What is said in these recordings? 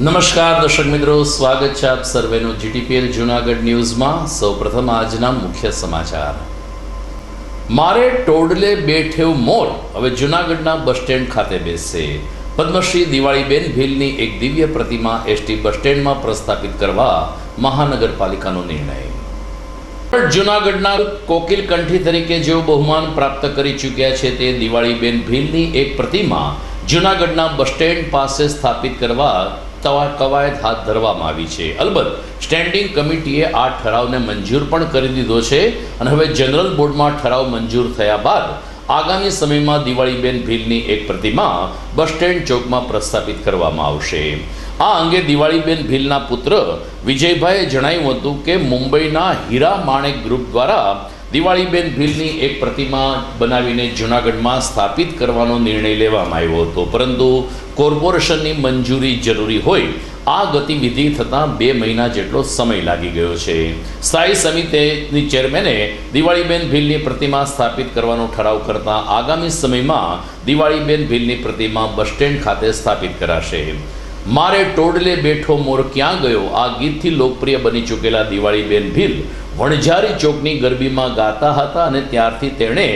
નમસ્કાર, દર્શક મિત્રો. સ્વાગત છે આપ સર્વેનું જીટીપીએલ જુનાગઢ ન્યૂઝમાં. સૌપ્રથમ આજના મુખ્ય સમાચાર. મારે ટોડલે બેઠેવ મોર. હવે જુનાગઢના બસ સ્ટેન્ડ ખાતે બેસશે પદ્મશ્રી દિવાળીબેન ભીલની એક દિવ્ય પ્રતિમા એસટી બસ સ્ટેન્ડમાં પ્રસ્થાપિત કરવા મહાનગરપાલિકાનો નિર્ણય. પણ જુનાગઢના કોકિલ કંઠી તરીકે જેઓ બહુમાન પ્રાપ્ત કરી ચૂક્યા છે તે દિવાળીબેન ભીલની એક પ્રતિમા જુનાગઢના બસ સ્ટેન્ડ પાસે સ્થાપિત કરવા કવાયત હાથ ધરવામાં આવી છે. અલબત્ત સ્ટેન્ડિંગ કમિટીએ આ ઠરાવને મંજૂર પણ કરી દીધો છે અને હવે જનરલ બોર્ડમાં ઠરાવ મંજૂર થયા બાદ આગામી સમયમાં દિવાળીબેન ભીલની એક પ્રતિમા બસ સ્ટેન્ડ ચોકમાં પ્રસ્થાપિત કરવામાં આવશે. આ અંગે દિવાળીબેન ભીલના પુત્ર વિજયભાઈએ જણાવ્યું હતું કે મુંબઈના હીરા માણેક ગ્રુપ દ્વારા દિવાળીબેન ભીલની એક પ્રતિમા બનાવીને જૂનાગઢમાં સ્થાપિત કરવાનો નિર્ણય લેવામાં આવ્યો હતો. પરંતુ કોર્પોરેશનની મંજૂરી જરૂરી હોય, આ ગતિવિધિ થતાં બે મહિના જેટલો સમય લાગી ગયો છે. સ્થાયી સમિતિની ચેરમેને દિવાળીબેન ભીલની પ્રતિમા સ્થાપિત કરવાનો ઠરાવ કરતાં આગામી સમયમાં દિવાળીબેન ભીલની પ્રતિમા બસ સ્ટેન્ડ ખાતે સ્થાપિત કરાશે. મારે ટોડલે બેઠો મોર ક્યાં ગયો? આ ગીતથી લોકપ્રિય બની ચૂકેલા દિવાળીબેન ભીલ વણઝારી ચોકની ગરબીમાં ગાતા હતા અને ત્યારથી તેણે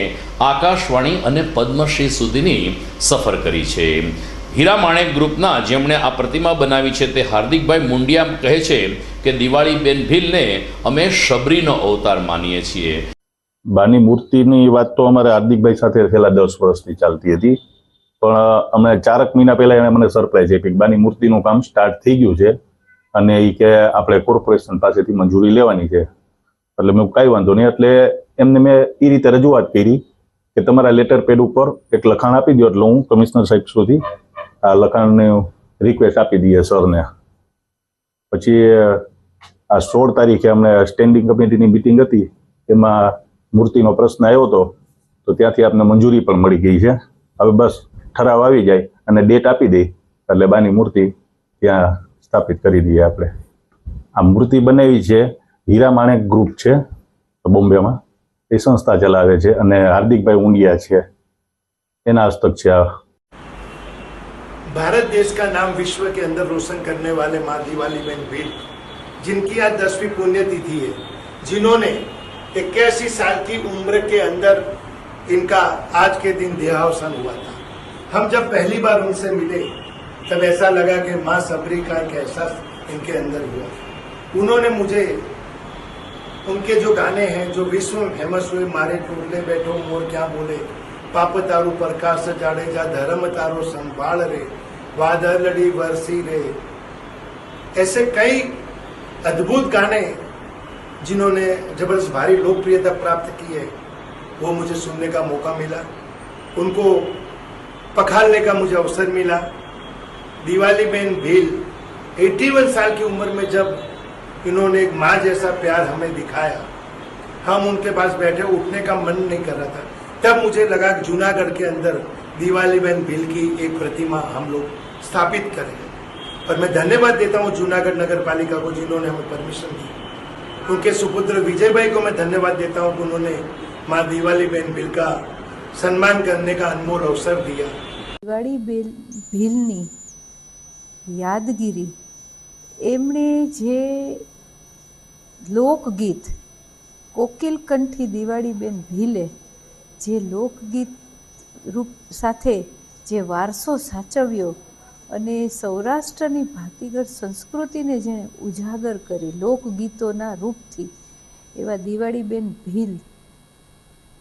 આકાશવાણી અને પદ્મશ્રી સુધીની સફર કરી છે. હીરા માણેક ગ્રુપના જેમણે આ પ્રતિમા બનાવી છે તે હાર્દિકભાઈ મુંડિયા કહે છે કે દિવાળીબેન ભીલને અમે શબરીનો અવતાર માનીએ છીએ. બાની મૂર્તિની વાત તો અમારે હાર્દિકભાઈ સાથે છેલ્લા દસ વર્ષથી ચાલતી હતી. પણ અમે ચારક મહિના પહેલા એણે મને સરપ્રાઈઝ આપી બાની, મૂર્તિનું કામ સ્ટાર્ટ થઈ ગયું છે અને એ કે આપણે કોર્પોરેશન પાસેથી મંજૂરી લેવાની છે. એટલે મેં કાંઈ વાંધો નહીં, એટલે એમને મેં એ રીતે રજૂઆત કરી કે તમારા લેટર પેડ ઉપર એક લખાણ આપી દો એટલે હું કમિશનર સાહેબ સુધી આ લખાણને રિક્વેસ્ટ આપી દઈએ સરને. પછી આ સોળ તારીખે અમને સ્ટેન્ડિંગ કમિટીની મિટિંગ હતી, એમાં મૂર્તિનો પ્રશ્ન આવ્યો હતો, તો ત્યાંથી આપને મંજૂરી પણ મળી ગઈ છે. હવે બસ ઠરાવ આવી જાય અને ડેટ આપી દે એટલે બાની મૂર્તિ ત્યાં સ્થાપિત કરી દઈએ આપણે આ મૂર્તિ બનાવી છે હીરા માણેક ગ્રુપ છે બોમ્બેમાં એ સંસ્થા ચલાવે છે અને હાર્દિકભાઈ ઊંડિયા છે એના હસ્તક છે આ भारत देश का नाम विश्व के अंदर रोशन करने वाले माँ दिवाली बहन भील जिनकी आज दसवीं पुण्यतिथि है जिन्होंने इक्यासी साल की उम्र के अंदर इनका आज के दिन देहावसान हुआ था हम जब पहली बार उनसे मिले, तब ऐसा लगा कि माँ सबरी का एक एहसास इनके अंदर हुआ। उन्होंने मुझे उनके जो गाने हैं, जो विश्व में फ़ेमस हुए, मारे टूटले बैठो, मोर क्या बोले? पाप तारू प्रकाश जाड़े जा, धर्म तारो संभाल रे वादलड़ी वर्सी रे। ऐसे कई अद्भुत गाने जिन्होंने ज़बरदस्त भारी लोकप्रियता प्राप्त की है, वो मुझे सुनने का मौका मिला। उनको पखालने का मुझे अवसर मिला। दिवाली बेन भील 81 साल की उम्र में जब इन्होंने एक माँ जैसा प्यार हमें दिखाया, हम उनके पास बैठे, उठने का मन नहीं कर रहा था। तब मुझे लगा कि जूनागढ़ के अंदर दिवाली बहन भील की एक प्रतिमा हम लोग स्थापित करें और मैं धन्यवाद देता हूँ जूनागढ़ नगर पालिका को जिन्होंने हमें परमिशन दी। उनके सुपुत्र विजय भाई को मैं धन्यवाद देता हूँ कि उन्होंने माँ दिवाली बहन भील का सम्मान करने का अनमोल अवसर दिया દિવાળી બેલ ભીલની યાદગીરી એમણે જે લોકગીત કોકિલ કંઠી દિવાળીબેન ભીલે જે લોકગીત રૂપ સાથે જે વારસો સાચવ્યો અને સૌરાષ્ટ્રની ભાતીગળ સંસ્કૃતિને જેણે ઉજાગર કરી લોકગીતોના રૂપથી એવા દિવાળીબેન ભીલ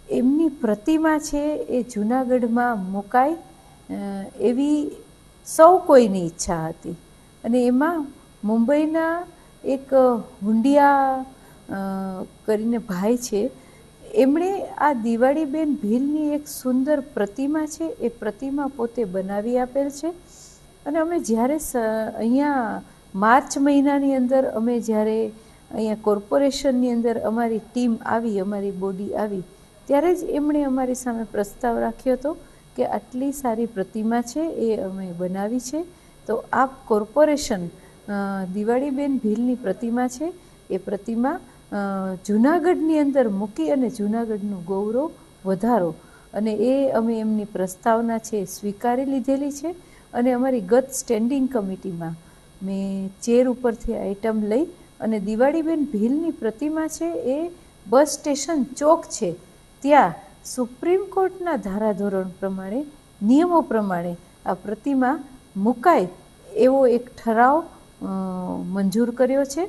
એમની પ્રતિમા છે એ જૂનાગઢમાં મુકાય એવી સૌ કોઈની ઈચ્છા હતી. અને એમાં મુંબઈના એક હુંડિયા કરીને ભાઈ છે, એમણે આ દિવાળીબેન ભીલની એક સુંદર પ્રતિમા છે, એ પ્રતિમા પોતે બનાવી આપેલ છે. અને અમે જ્યારે અહીંયા માર્ચ મહિનાની અંદર અમે જ્યારે અહીંયા કોર્પોરેશનની અંદર અમારી ટીમ આવી, અમારી બોડી આવી ત્યારે જ એમણે અમારી સામે પ્રસ્તાવ રાખ્યો હતો કે આટલી સારી પ્રતિમા છે એ અમે બનાવી છે. તો આપ કોર્પોરેશન દિવાળીબેન ભીલની પ્રતિમા છે. એ પ્રતિમા જૂનાગઢની અંદર મૂકી અને જૂનાગઢનું ગૌરવ વધારો. અને એ અમે એમની પ્રસ્તાવના છે સ્વીકારી લીધેલી છે. અને અમારી ગત સ્ટેન્ડિંગ કમિટીમાં મેં ચેર ઉપરથી આઈટમ લઈ અને દિવાળીબેન ભીલની પ્રતિમા છે એ બસ સ્ટેશન ચોક છે. ત્યાં સુપ્રીમ કોર્ટના ધારાધોરણ પ્રમાણે, નિયમો પ્રમાણે આ પ્રતિમા મુકાય એવો એક ઠરાવ મંજૂર કર્યો છે.